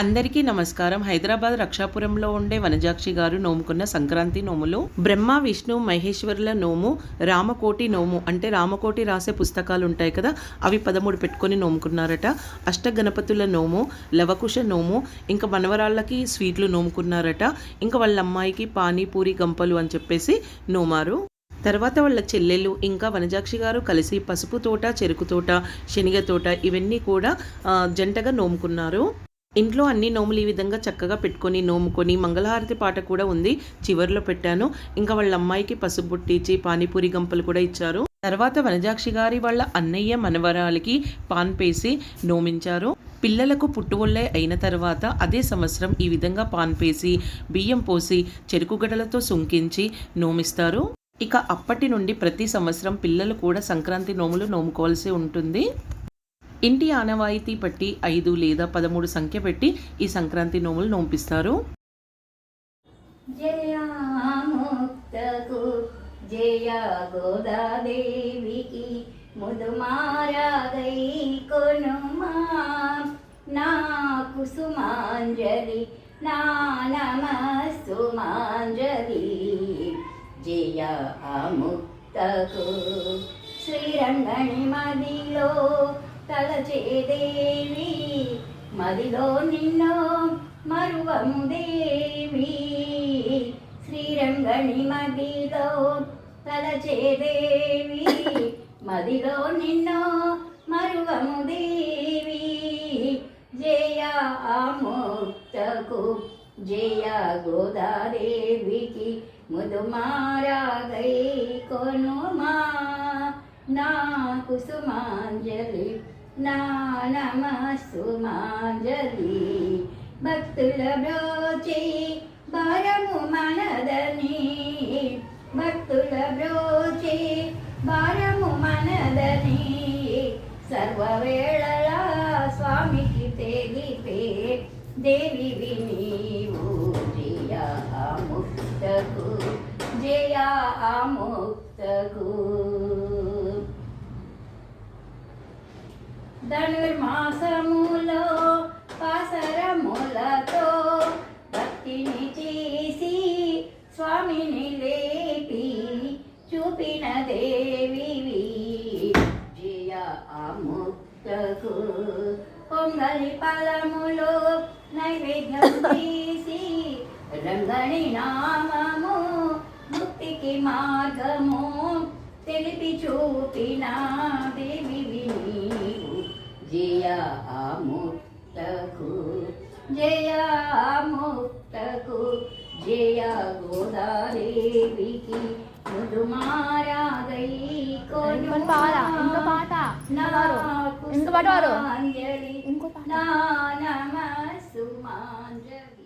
అందరికీ నమస్కారం. హైదరాబాద్ రక్షాపురంలో ఉండే వనజాక్షి గారు నోముకున్న సంక్రాంతి నోములు బ్రహ్మ విష్ణు మహేశ్వరుల నోము రామకోటి నోము అంటే రామకోటి రాసే పుస్తకాలు ఉంటాయి కదా అవి పదమూడు పెట్టుకొని నోముకున్నారట. అష్టగణపతుల నోము లవకుశ నోము ఇంకా మనవరాళ్ళకి స్వీట్లు నోముకున్నారట. ఇంకా వాళ్ళ అమ్మాయికి పానీపూరి గంపలు అని చెప్పేసి నోమారు. తర్వాత వాళ్ళ చెల్లెలు ఇంకా వనజాక్షి గారు కలిసి పసుపు తోట చెరుకు తోట శనగ తోట ఇవన్నీ కూడా జంటగా నోముకున్నారు. ఇంట్లో అన్ని నోములు ఈ విధంగా చక్కగా పెట్టుకొని నోముకొని మంగళహారతి పాట కూడా ఉంది చివరిలో పెట్టాను. ఇంకా వాళ్ళ అమ్మాయికి పసుపు బుట్టించి పానీపూరి గంపలు కూడా ఇచ్చారు. తర్వాత వనజాక్షి గారి వాళ్ళ అన్నయ్య మనవరాలకి పాన్ పేసి నోమించారు. పిల్లలకు పుట్టువొళ్ళే అయిన తర్వాత అదే సంవత్సరం ఈ విధంగా పాన్ పేసి బియ్యం పోసి చెరుకు గడలతో సుంకించి నోమిస్తారు. ఇక అప్పటి నుండి ప్రతి సంవత్సరం పిల్లలు కూడా సంక్రాంతి నోములు నోముకోవాల్సి ఉంటుంది. ఇంటి ఆనవాయితీ పట్టి ఐదు లేదా పదమూడు సంఖ్య పెట్టి ఈ సంక్రాంతి నోములు నోంపిస్తారు. జయాముక్తకు జయ గోదాదేవికి ముదుమారాగై కొనుమా. నా కుసుమాంజలి నా నమస్తుమాంజలి జయ అముక్తకు శ్రీరంగణి మదిలో తలచేదేవి మదిలో నిన్నో మరువము దేవి. శ్రీరంగణి మదిలో తలచేదేవి మదిలో నిన్నో మరువము దేవి. జయ ముక్తకు జయ గోదాదేవికి ముదుమారాగై కొనుమా. నా కుసుమాంజలి నా నమస్తుమాంజలి భక్తుల బ్రోచి భారము మనదని. భక్తుల బ్రోచి భారము మనదని. సర్వవేళలా స్వామికి తెలిపే దేవి నీవు జయ ముక్తకు జయ ముక్తకు. ధనుర్మాసములో పాసరములతో భక్తిని చేసి స్వామిని లేపి చూపిన దేవివి జయ అముక్తకు పొంగలి ఫలములో నైవేద్యం చేసి రంగని నామము ముక్తికి మార్గము తెలిపి చూపిన దేవి నీవు జయ ముక్తకు జయ ముక్తకు జయ గోదాదేవికి ఇంకో పాట ఇంకో పాట. నమస్సు మాంజలి